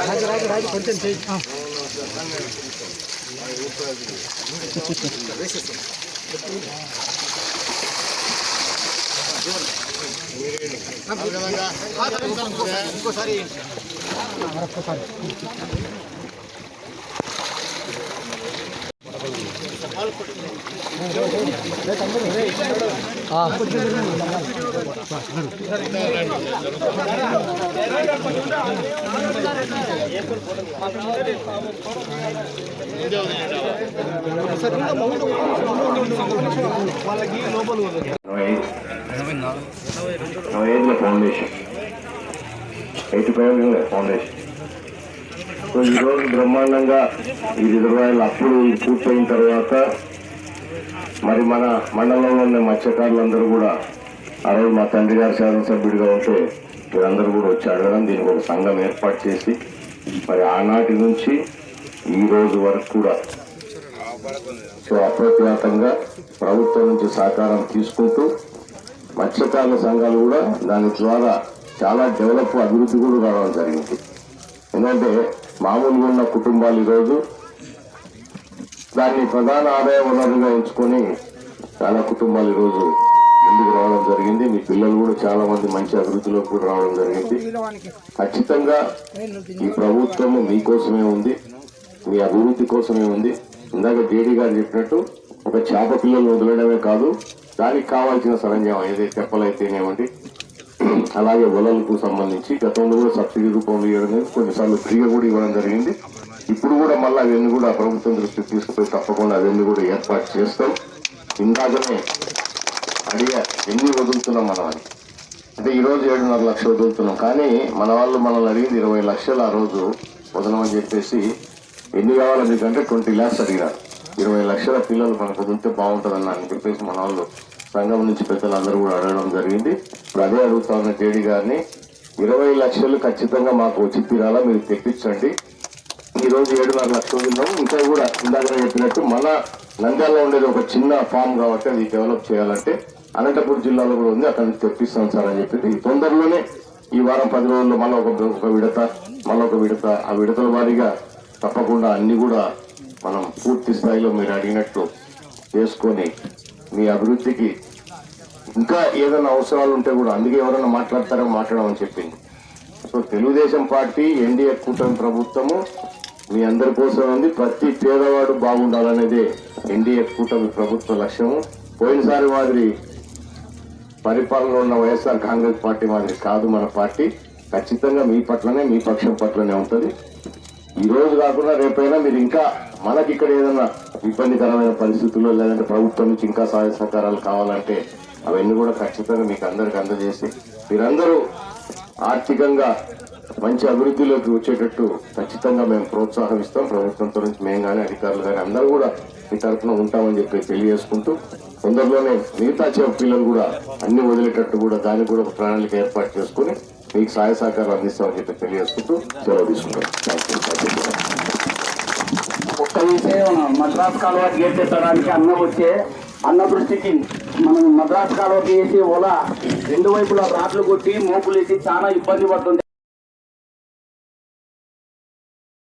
రాజు రాజు రాజు కొంచెం చెయ్యి ఇంకోసారి వాళ్ళకి లోపల Navendra foundation eight five foundation so ఈరోజు బ్రహ్మాండంగా ఈ రిజర్వాయర్లు అప్పుడు పూర్తయిన తర్వాత మరి మన మండలంలో ఉన్న మత్స్యకారులందరూ కూడా ఆ రోజు మా తండ్రి గారు శాసనసభ్యుడిగా ఉంటే మీరందరూ కూడా వచ్చి అడగడం దీనికి ఒక సంఘం ఏర్పాటు చేసి మరి ఆనాటి నుంచి ఈ రోజు వరకు కూడా సో అప్రఖ్యాతంగా ప్రభుత్వం నుంచి సహకారం తీసుకుంటూ మత్స్యకారుల సంఘాలు కూడా దాని ద్వారా చాలా డెవలప్ అభివృద్ధి కూడా రావడం జరిగింది. ఎందుకంటే మామూలుగా ఉన్న కుటుంబాలు ఈరోజు దాన్ని ప్రధాన ఆదాయ వనరుగా ఎంచుకొని చాలా కుటుంబాలు ఈరోజు ముందుకు రావడం జరిగింది. మీ పిల్లలు కూడా చాలా మంది మంచి అభివృద్ధిలోకి కూడా రావడం జరిగింది. ఖచ్చితంగా ఈ ప్రభుత్వము మీకోసమే ఉంది. మీ అభివృద్ధి కోసమే ఉంది. ఇందాక జేడీ గారు చెప్పినట్టు ఒక చేప పిల్లలు వదిలేయడమే కాదు దానికి కావాల్సిన సరంజామం ఏదైతే తెప్పలైతేనేమండి అలాగే వలలకు సంబంధించి గతంలో కూడా సబ్సిడీ రూపంలో ఇవ్వడం జరిగింది. కొన్నిసార్లు ఫ్రీగా కూడా ఇవ్వడం జరిగింది. ఇప్పుడు కూడా మళ్ళీ అవన్నీ కూడా ప్రభుత్వం దృష్టికి తీసుకుపోయి తప్పకుండా అవన్నీ కూడా ఏర్పాటు చేస్తాం. ఇందాకనే అడిగా ఎన్ని వదులుతున్నాం మనం అని? అంటే ఈరోజు ఏడున్నర లక్షలు వదులుతున్నాం. కానీ మన వాళ్ళు మనల్ని అడిగింది ఇరవై లక్షలు ఆ రోజు వదలమని చెప్పేసి ఎన్ని కావాలి మీకంటే ట్వంటీ ల్యాక్స్ అడిగినారు. ఇరవై లక్షల పిల్లలు మనకు వదిలితే బాగుంటుందన్న అని చెప్పేసి మన వాళ్ళు సంఘం నుంచి పెద్దలందరూ కూడా అడగడం జరిగింది. ఇప్పుడు అదే అడుగుతా ఉన్న జేడీ గారిని. ఇరవై లక్షలు ఖచ్చితంగా మాకు వచ్చి తీరాలా మీరు తెప్పించండి. ఈరోజు ఏడున్నర లక్షలు ఉన్నాము ఇంకా కూడా ఇందాక చెప్పినట్టు మన నంద్యాలలో ఉండేది ఒక చిన్న ఫామ్ కాబట్టి అది డెవలప్ చేయాలంటే అనంతపురం జిల్లాలో కూడా ఉంది. అక్కడ నుంచి తెప్పిస్తాం సార్ అని చెప్పింది తొందరలోనే ఈ వారం పది రోజుల్లో మళ్ళీ ఒక ఒక విడత మళ్ళీ ఒక విడత ఆ విడతల వారీగా తప్పకుండా అన్ని కూడా మనం పూర్తి స్థాయిలో మీరు అడిగినట్టు చేసుకొని మీ అభివృద్ధికి ఇంకా ఏదైనా అవసరాలు ఉంటే కూడా అందుకే ఎవరైనా మాట్లాడతారో మాట్లాడమని చెప్పింది. సో తెలుగుదేశం పార్టీ ఎన్డీఏ కూటమి ప్రభుత్వము మీ అందరి కోసం ఉంది. ప్రతి పేదవాడు బాగుండాలనేదే ఎన్డీఏ కూటమి ప్రభుత్వ లక్ష్యము. పోయినసారి మాదిరి పరిపాలనలో ఉన్న వైఎస్ఆర్ కాంగ్రెస్ పార్టీ మాదిరి కాదు మన పార్టీ. ఖచ్చితంగా మీ పట్లనే మీ పక్షం పట్లనే ఉంటుంది. ఈ రోజు కాకుండా రేపైనా మీరు ఇంకా మనకి ఇక్కడ ఏదైనా ఇబ్బందికరమైన పరిస్థితుల్లో లేదంటే ప్రభుత్వం నుంచి ఇంకా సహాయ సహకారాలు కావాలంటే అవన్నీ కూడా ఖచ్చితంగా మీకు అందరికి అందజేసి మీరందరూ ఆర్థికంగా మంచి అభివృద్ధిలోకి వచ్చేటట్టు ఖచ్చితంగా మేము ప్రోత్సాహం ఇస్తాం. ప్రభుత్వంతో నుంచి మేము కానీ అధికారులు కానీ అందరూ కూడా మీ తరఫున ఉంటామని చెప్పి తెలియజేసుకుంటూ తొందరలోనే మిగతా చేప పిల్లలు కూడా అన్ని వదిలేటట్టు కూడా దానికి కూడా ఒక ప్రణాళిక ఏర్పాటు చేసుకుని మీకు సహాయ సహకారం అందిస్తామని చెప్పి తెలియజేసుకుంటూ సెలవు తీసుకుంటాం. థ్యాంక్ యూ ఒక్క విషయం మద్రాస్ కాలువ గేట్ ఎత్తడానికి అన్న వచ్చే అన్న దృష్టికి మనం మద్రాస్ కాలువ వేసి ఓలా రెండు వైపులా రాట్లు కొట్టి మోపులు వేసి చాలా ఇబ్బంది పడుతుంది